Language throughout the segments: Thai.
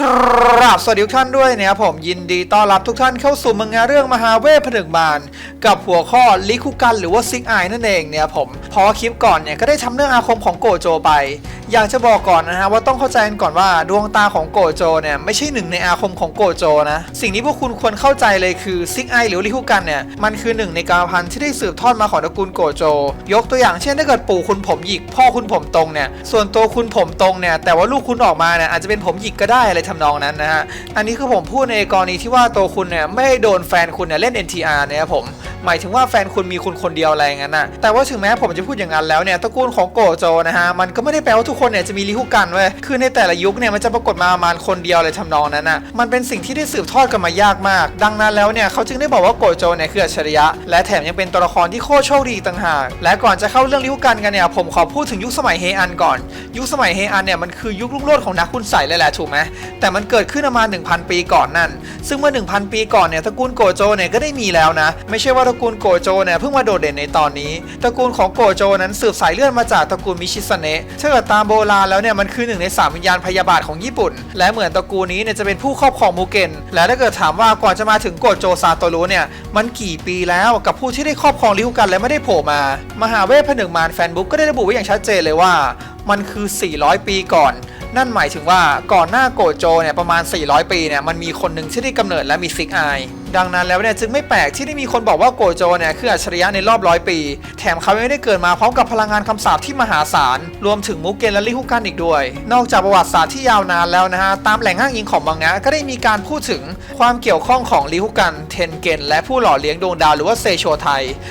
กรา บสวัสดีทุกท่านด้วยนะครับผมยินดีต้อนรับทุกท่านเข้าสู่มังงะเรื่องมหาเวทผนึกมารกับหัวข้อลิคุกันหรือว่าซิกไอนั่นเองเนี่ยผมพอคลิปก่อนเนี่ยก็ได้ทำเรื่องอาคมของโกโจไป อยากจะบอกก่อนนะฮะว่าต้องเข้าใจกันก่อนว่าดวงตาของโกโจเนี่ยไม่ใช่หนึ่งในอาคมของโกโจนะสิ่งที่พวกคุณควรเข้าใจเลยคือซิกไอหรือลิคุกันเนี่ยมันคือหนึ่งในกรรมพันธุ์ที่ได้สืบทอดมาของตระกูลโกโจ ยกตัวอย่างเช่นถ้าเกิดปู่คุณผมหยิกพ่อคุณผมตรงเนี่ยส่วนตัวคุณผมตรงเนี่ยแต่ว่าลูกคุณออกมาเนี่ยอาจจะเป็นผมหยิกก็ได้อะไรทำนองนั้นนะฮะอันนี้คือผมพูดในกรณีที่ว่าตัวคุณเนี่ยไม่ได้โดนแฟนคุณเนี่ยเล่น NTR เนี่ยผมหมายถึงว่าแฟนคุณมีคุณคนเดียวอะไรงั้นนะแต่ว่าถึงแม้ผมจะพูดอย่างนั้นแล้วเนี่ยตระกูลของโกโจนะฮะมันก็ไม่ได้แปลว่าทุกคนเนี่ยจะมีลิฮุกันเว้ยคือในแต่ละยุคเนี่ยมันจะปรากฏมาประมาณคนเดียวเลยทำนองนั้นน่ะมันเป็นสิ่งที่ได้สืบทอดกันมายากมาก ดังนั้นแล้วเนี่ยเขาจึงได้บอกว่าโกโจเนี่ยคืออัจฉริยะ และแถมยังเป็นตัวละครที่โคตรโชคดีต่างหากและก่อนจะเข้าเรื่องลิฮุกันกันเนี่ยผมขอพูดถึงยุคสมัยเฮอันก่อน ยุคสมัยเฮอันเนี่ยมันคือยุครุ่งโรจน์ของนักคุณใส่เลยแหละถูกไหมแต่มันเกิดขึ้นประมาณ 1,000 ปีก่อนนั่น ซึ่งเมื่อ 1,000 ปีก่อนเนี่ยตระกูลโกโจเนี่ยก็ได้มีแล้วนะ ไม่ใช่ว่าตระกูลโกโจเนี่ยเพิ่งมาโดดเด่นในตอนนี้ ตระกูลของโกโจนั้นสืบสายเลือดมาจากตระกูลมิชิสเนะถ้าเกิดตามโบราณแล้วเนี่ยมันคือหนึ่งในสามวิญญาณพยาบาทของญี่ปุ่น และเหมือนตระกูลนี้เนี่ยจะเป็นผู้ครอบครองมูเกนและถ้าเกิดถามว่าก่อนจะมาถึงโกโจซาโตรุเนี่ยมันกี่ปีแล้วกับผู้ที่ได้ครอบครองลิฮุกันและไม่ได้โผล่มา มหาเวทผนึกมารแฟนบุ๊กก็ได้ระบุไว้อย่างชัดเจนเลยว่า มันคือ 400 ปีก่อนนั่นหมายถึงว่าก่อนหน้าโกโจเนี่ยประมาณ 400 ปีเนี่ยมันมีคนหนึ่งที่ได้กำเนิดและมีซิกอายดังนั้นแล้วเนี่ยจึงไม่แปลกที่ได้มีคนบอกว่าโกโจเนี่ยคืออัจฉริยะในรอบร้อยปี แถมเขาไม่ได้เกิดมาพร้อมกับพลังงานคำสาปที่มหาศาล รวมถึงมุกเกนและลิฮุกันอีกด้วย นอกจากประวัติศาสตร์ที่ยาวนานแล้วนะฮะ ตามแหล่งอ้างอิงของมังงะก็ได้มีการพูดถึงความเกี่ยวข้องของลิฮุกัน เทนเกน และผู้หล่อเลี้ยงดวงดาวหรือว่าเซโชไท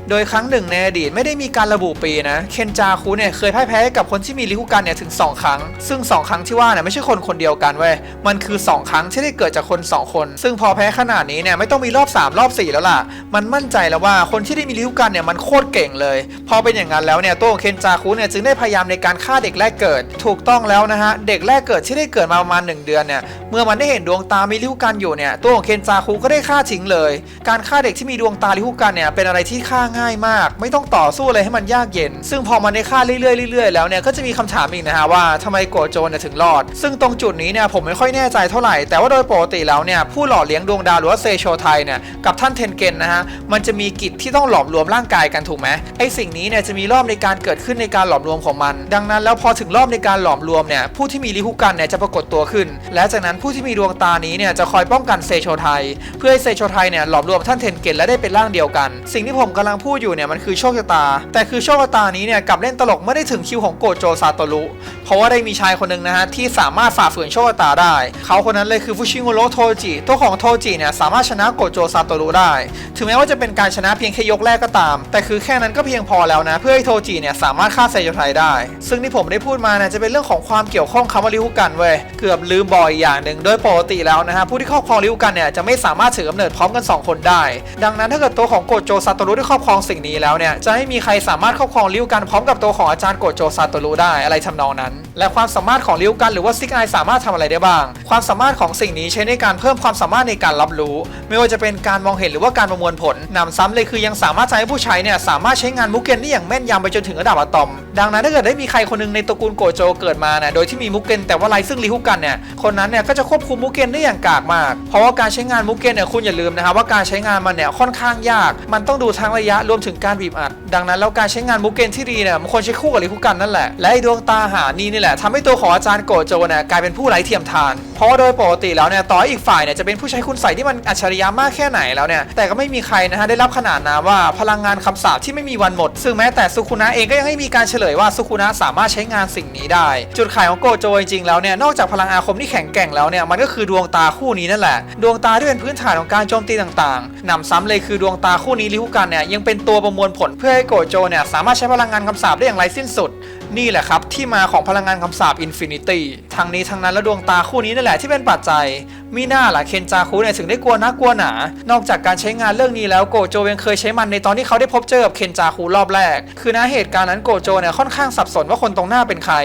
โดยครั้งหนึ่งในอดีตไม่ได้มีการระบุปีนะเคนจาคุเนี่ยเคยพ่ายแพ้กับคนที่มีลิฮุกันเนี่ยถึง 2 ครั้ง ซึ่ง 2 ครั้งที่ว่าเนี่ยไม่ใช่คนคนเดียวกันเว้ยมันคือ 2 ครั้งที่ได้เกิดจากคน 2 คน ซึ่งพอแพ้ขนาดนี้เนี่ยไม่ต้องมีรอบ 3 รอบ 4 แล้วล่ะ มันมั่นใจแล้วว่าคนที่ได้มีลิฮุกันเนี่ยมันโคตรเก่งเลย พอเป็นอย่างนั้นแล้วเนี่ยตัวของเคนจาคุเนี่ยจึงได้พยายามในการฆ่าเด็กแรกเกิด ถูกต้องแล้วนะฮะ เด็กแรกเกิดที่ได้เกิดมาประมาณ 1 เดือนเนี่ย เมื่อมันได้เห็นดวงตามีลิฮุกันอยู่เนี่ย ตัวของเคนจาคุก็ได้ฆ่าทิ้งเลย การฆ่าเด็กที่มีดวงตาลิฮุกันเนี่ยเป็นอะไรที่ฆ่าง่ายมาก ไม่ต้องต่อสู้อะไรให้มันยากเย็น ซึ่งพอมันได้ฆ่าเรื่อยๆเรื่อยๆแล้วเนี่ยก็จะมีคำถามอีกนะฮะว่าทำไมโกโจเนี่ยถึงรอด ซึ่งตรงจุดนี้เนี่ยผมไม่ค่อยแน่ใจเท่าไหร่แต่ว่าโดยปกติแล้วเนี่ยผู้หล่อเลี้ยงดวงดาวหรือว่าเซโชไทเนี่ยกับท่านเทนเกนนะฮะมันจะมีกิจที่ต้องหลอมรวมร่างกายกันถูกไหมไอสิ่งนี้เนี่ยจะมีรอบในการเกิดขึ้นในการหลอมรวมของมัน ดังนั้นแล้วพอถึงรอบในการหลอมรวมเนี่ยผู้ที่มีลิฮุกันเนี่ยจะปรากฏตัวขึ้น และจากนั้นผู้ที่มีดวงตานี้เนี่ยจะคอยป้องกันเซโชไทเพื่อให้เซโชไทเนี่ยหลอมรวมท่านเทนเกนและได้เป็นร่างเดียวกัน สิ่งที่ผมกำลังพูดอยู่เนี่ยมันคือโชคชะตา แต่คือโชคชะตานี้เนี่ยกับเล่นตลกไม่ได้ถึงคิวของโกโจซาโตรุเพราะว่าได้มีชายคนหนึ่งนะฮะที่สามารถฝ่าฝืนโชคชะตาได้ เขาคนนั้นเลยคือฟุชิโงโรโทจิตัวของโทจิเนี่ยสามารถชนะโกโจซาโตรุได้ ถึงแม้ว่าจะเป็นการชนะเพียงแค่ยกแรกก็ตาม แต่คือแค่นั้นก็เพียงพอแล้วนะ เพื่อให้โทจิเนี่ยสามารถฆ่าไซโยไทได้ ซึ่งที่ผมได้พูดมาเนี่ยจะเป็นเรื่องของความเกี่ยวข้องคำว่าริฮุกันเว้ยเกือบลืมบ่อยอย่างหนึ่งโดยปกติแล้วนะฮะผู้ที่ครอบครองริฮุกันเนี่ยจะไม่สามารถถือกำเนิดพร้อมกัน 2 คนได้ ดังนั้นถ้าเกิดตัวของโกโจซาโตรุได้ครอบครองสิ่งนี้แล้วเนี่ยจะไม่มีใครสามารถครอบครองริฮุกันพร้อมกับตัวของอาจารย์โกโจซาโตรุได้อะไรทำนองนั้น และความสามารถของริฮุกันหรือว่าซิกไอสามารถทำอะไรได้บ้าง ความสามารถของสิ่งนี้ใช้ในการเพิ่มความสามารถในการรับรู้ ไม่ว่าจะจะเป็นการมองเห็นหรือว่าการประมวลผลหนำซ้ำเลยคือยังสามารถใช้ให้ผู้ใช้เนี่ยสามารถใช้งานมุกเกนได้อย่างแม่นยำไปจนถึงระดับอะตอม ดังนั้นถ้าเกิดได้มีใครคนหนึงในตระกูลโกโจเกิดมาเนี่ยโดยที่มีมุกเกนแต่ว่าไรซึ่งริฮุกันเนี่ยคนนั้นเนี่ยก็จะควบคุมมุกเกนได้อย่างกากมาก เพราะว่าการใช้งานมุกเกนเนี่ยคุณอย่าลืมนะครับว่าการใช้งานมันเนี่ยค่อนข้างยาก มันต้องดูทั้งระยะรวมถึงการบีบอัด ดังนั้นแล้วการใช้งานมุกเกนที่ดีเนี่ยมันควรใช้คู่กับริฮุกันนั่นแหละและไอดวงตาหานี่นี่แหละทำให้ตัวของอาจารย์โกโจเนี่ยกลายเป็นผู้ไร้เทียมทาน เพราะโดยปกติแล้วเนี่ยต่ออีกฝ่ายเนี่ยจะเป็นผู้ใช้คุณใส่ที่มันอัจฉริยะมากแค่ไหนแล้วเนี่ยแต่ก็ไม่มีใครนะฮะได้รับขนาดนามว่าพลังงานคำสาปที่ไม่มีวันหมด ซึ่งแม้แต่สุคุนะเองก็ยังไม่มีการเฉลยว่าสุคุนะสามารถใช้งานสิ่งนี้ได้ จุดขายของโกโจจริงๆแล้วเนี่ยนอกจากพลังอาคมที่แข็งแกร่งแล้วเนี่ยมันก็คือดวงตาคู่นี้นั่นแหละ ดวงตาที่เป็นพื้นฐานของการโจมตีต่างๆนำซ้ำเลยคือดวงตาคู่นี้ลิฮุกันเนี่ยยังเป็นตัวประมวลผลเพื่อให้โกโจเนี่ยสามารถใช้พลังงานคำสาปได้อย่างไรสิ้นสุด นี่แหละครับ ที่มาของพลังงานคำสาปอินฟินิตี้ทั้งนี้ทั้งนั้นแล้วดวงตาคู่นี้นั่นแหละที่เป็นปัจจัย มีหน้าล่ะเคนจาคุเนี่ยถึงได้กลัวนักลัวหนา นอกจากการใช้งานเรื่องนี้แล้วโกโจยังเคยใช้มันในตอนที่เขาได้พบเจอกับเคนจาคุรอบแรก คือณเหตุการณ์นั้นโกโจเนี่ยค่อนข้างสับสนว่าคนตรงหน้าเป็นใคร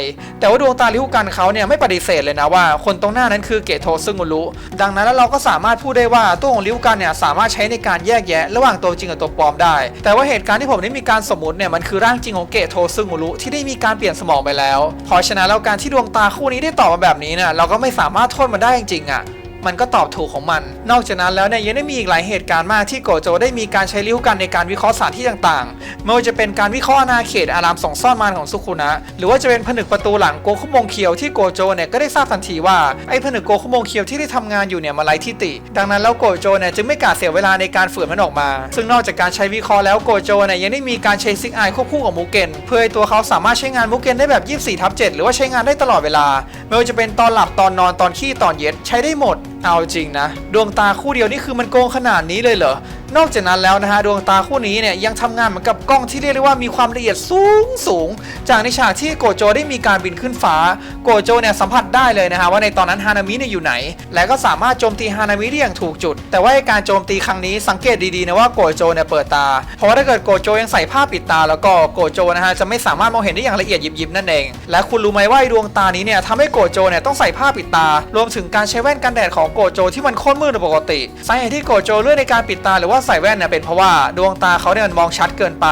แต่ว่าดวงตาลิฮุกันเขาเนี่ยไม่ปฏิเสธเลยนะว่า คนตรงหน้านั้นคือเกโทซึงุรุดังนั้นแล้วเราก็สามารถพูดได้ว่าตัวของลิฮุกันเนี่ยสามารถใช้ในการแยกแยะ ระหว่างตัวจริงกับตัวปลอมได้ แต่ว่าเหตุการณ์ที่ผมได้มีการสมมติเนี่ยมันคือร่างจริงของเกตโทซึงุรุที่ได้มีการเปลี่ยนสมองไปแล้ว เพราะฉะนั้นแล้วการที่ดวงตาคู่นี้ได้ตอบมาแบบนี้เนี่ยเราก็ไม่สามารถโทษมันได้จริงๆอะ มันก็ตอบถูกของมัน นอกจากนั้นแล้วเนี่ยยังได้มีอีกหลายเหตุการณ์มากที่โกโจได้มีการใช้ลิ้วกันในการวิเคราะห์สถานที่ต่างๆไม่ว่าจะเป็นการวิเคราะห์อาณาเขตอารามส่องซ่อนมารของซุคุนะ หรือว่าจะเป็นผนึกประตูหลังโกคุมงเคียวที่โกโจเนี่ยก็ได้ทราบทันทีว่าไอ้ผนึกโกคุมงเคียวที่ได้ทำงานอยู่เนี่ยมาไร้ทิติดังนั้นแล้วโกโจเนี่ยจึงไม่กล้าเสียเวลาในการฝืนมันออกมา ซึ่งนอกจากการใช้วิเคราะห์แล้วโกโจเนี่ยยังได้มีการใช้ซิกไอควบคู่กับมูเกนเพื่อให้ตัวเขาสามารถใช้งานมูเกนได้แบบ 24ทับ7หรือว่าใช้งานได้ตลอดเวลา ไม่ว่าจะเป็นตอนหลับตอนนอนตอนขี้ตอนเย็ดใช้ได้หมด เอาจริงนะ ดวงตาคู่เดียวนี่คือมันโกงขนาดนี้เลยเหรอ นอกจากนั้นแล้วนะฮะดวงตาคู่นี้เนี่ยยังทำงานเหมือนกับกล้องที่เรียกได้ว่ามีความละเอียดสูงสูง จากในฉากที่โกโจได้มีการบินขึ้นฟ้า โกโจเนี่ยสัมผัสได้เลยนะฮะว่าในตอนนั้นฮานามิเนี่ยอยู่ไหน และก็สามารถโจมตีฮานามิได้อย่างถูกจุด แต่ว่าการโจมตีครั้งนี้สังเกตดีๆนะว่าโกโจเนี่ยเปิดตา เพราะถ้าเกิดโกโจยังใส่ผ้าปิดตา แล้วก็โกโจนะฮะจะไม่สามารถมองเห็นได้อย่างละเอียดยิบๆนั่นเอง และคุณรู้ไหมว่าดวงตานี้เนี่ยทำให้โกโจเนี่ยต้องใส่ผ้าปิดตา รวมถึงการใช้แว่นกันแดดของโกโจที่มันโคตรมืดปกติสาเหตุที่โกโจเลือกในการปิดตาหรือว่าใส่แว่นเนี่ยเป็นเพราะว่าดวงตาเขาเนี่ยมันมองชัดเกินไป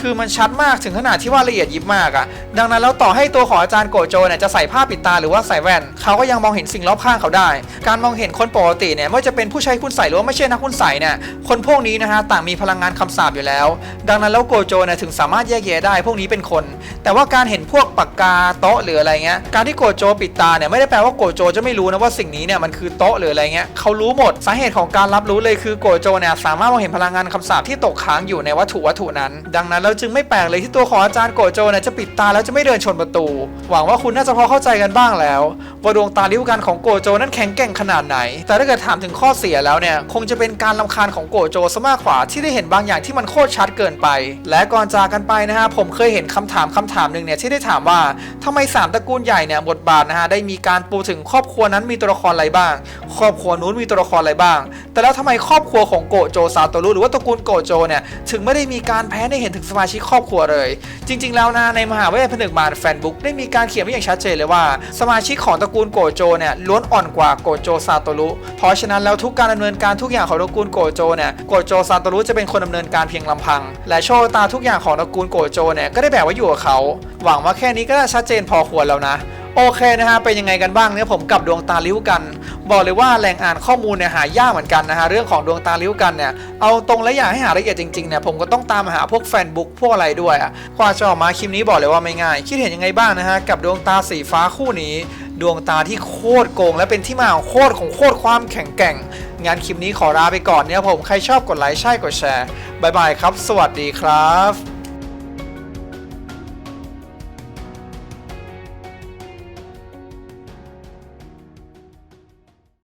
คือมันชัดมากถึงขนาดที่ว่าละเอียดยิบมากอะดังนั้นแล้วต่อให้ตัวของอาจารย์โกโจเนี่ยจะใส่ผ้าปิดตาหรือว่าใส่แว่น เขาก็ยังมองเห็นสิ่งรอบข้างเขาได้ การมองเห็นคนปกติเนี่ยไม่ว่าจะเป็นผู้ใช้คุณใส่หรือว่าไม่ใช่นักคุณใส่เนี่ย คนพวกนี้นะฮะต่างมีพลังงานคำสาปอยู่แล้ว ดังนั้นแล้วโกโจเนี่ยถึงสามารถแยกแยะได้พวกนี้เป็นคน แต่ว่าการเห็นพวกปากกาโต๊ะหรืออะไรเงี้ย การที่โกโจปิดตาเนี่ยไม่ได้แปลว่าโกโจจะไม่รู้นะว่าสิ่งนี้เนี่ยมันคือโต๊ะหรืออะไรเงี้ยเขารู้หมดสาเหตุของการรับรู้เลยคือโกโจเนี่ยสามารถมองเห็นพลังงานคำสาปที่ตกค้างอยู่ในวัตถุวัตถุนั้น ดังนั้นเราจึงไม่แปลกเลยที่ตัวของอาจารย์โกโจเนี่ยจะปิดตาแล้วจะไม่เดินชนประตู หวังว่าคุณน่าจะพอเข้าใจกันบ้างแล้วว่าดวงตาลิ้วกันของโกโจนั้นแข็งแกร่งขนาดไหน แต่ถ้าเกิดถามถึงข้อเสียแล้วเนี่ยคงจะเป็นการลำคาญของโกโจซะมากกว่าที่ได้เห็นบางอย่างที่มันโคตรชัดเกินไป และก่อนจากกันไปนะฮะผมเคยเห็นคำถามคำถามหนึ่งเนี่ยที่ได้ถามว่าทำไมสามตระกูลใหญ่เนี่ยบทบาทนะฮะได้มีการปูถึงครอบครัวนั้นมีตัวละครอะไรบ้าง ครอบครัวนู้นมีตัวละครอะไรบ้าง แต่แล้วทำไมครอบครัวของโกโจซาโตรุหรือว่าตระกูลโกโจเนี่ยถึงไม่ได้มีการแพ้ได้เห็นถึงสมาชิกครอบครัวเลย จริง ๆ แล้วนะในมหาวิทยาลัยผนึกมารแฟนบุ๊กได้มีการเขียนไว้อย่างชัดเจนเลยว่า สมาชิกของตระกูลโกโจเนี่ยล้วนอ่อนกว่าโกโจซาโตรุเพราะฉะนั้นแล้วทุกการดำเนินการทุกอย่างของตระกูลโกโจเนี่ยโกโจซาโตรุจะเป็นคนดำเนินการเพียงลำพัง และโชคตาทุกอย่างของตระกูลโกโจเนี่ยก็ได้แบกไว้อยู่กับเขา หวังว่าแค่นี้ก็ชัดเจนพอควรแล้วนะ โอเคนะฮะเป็นยังไงกันบ้างเนี่ยผมกับดวงตาลิ้วกัน บอกเลยว่าแหล่งอ่านข้อมูลเนี่ยหายากเหมือนกันนะฮะเรื่องของดวงตาลิ้วกันเนี่ยเอาตรงและอยากให้หาละเอียดจริงๆเนี่ยผมก็ต้องตามหาพวกแฟนบุ๊กพวกอะไรด้วยอะกว่าจะออกมาคลิปนี้บอกเลยว่าไม่ง่าย คิดเห็นยังไงบ้างนะฮะกับดวงตาสีฟ้าคู่นี้ ดวงตาที่โคตรโกง และเป็นที่มาของโคตรของโคตรความแข็งแกร่ง งานคลิปนี้ขอลาไปก่อนเนี่ยผมใครชอบกดไลค์ใช่กดแชร์บายบายครับ สวัสดีครับ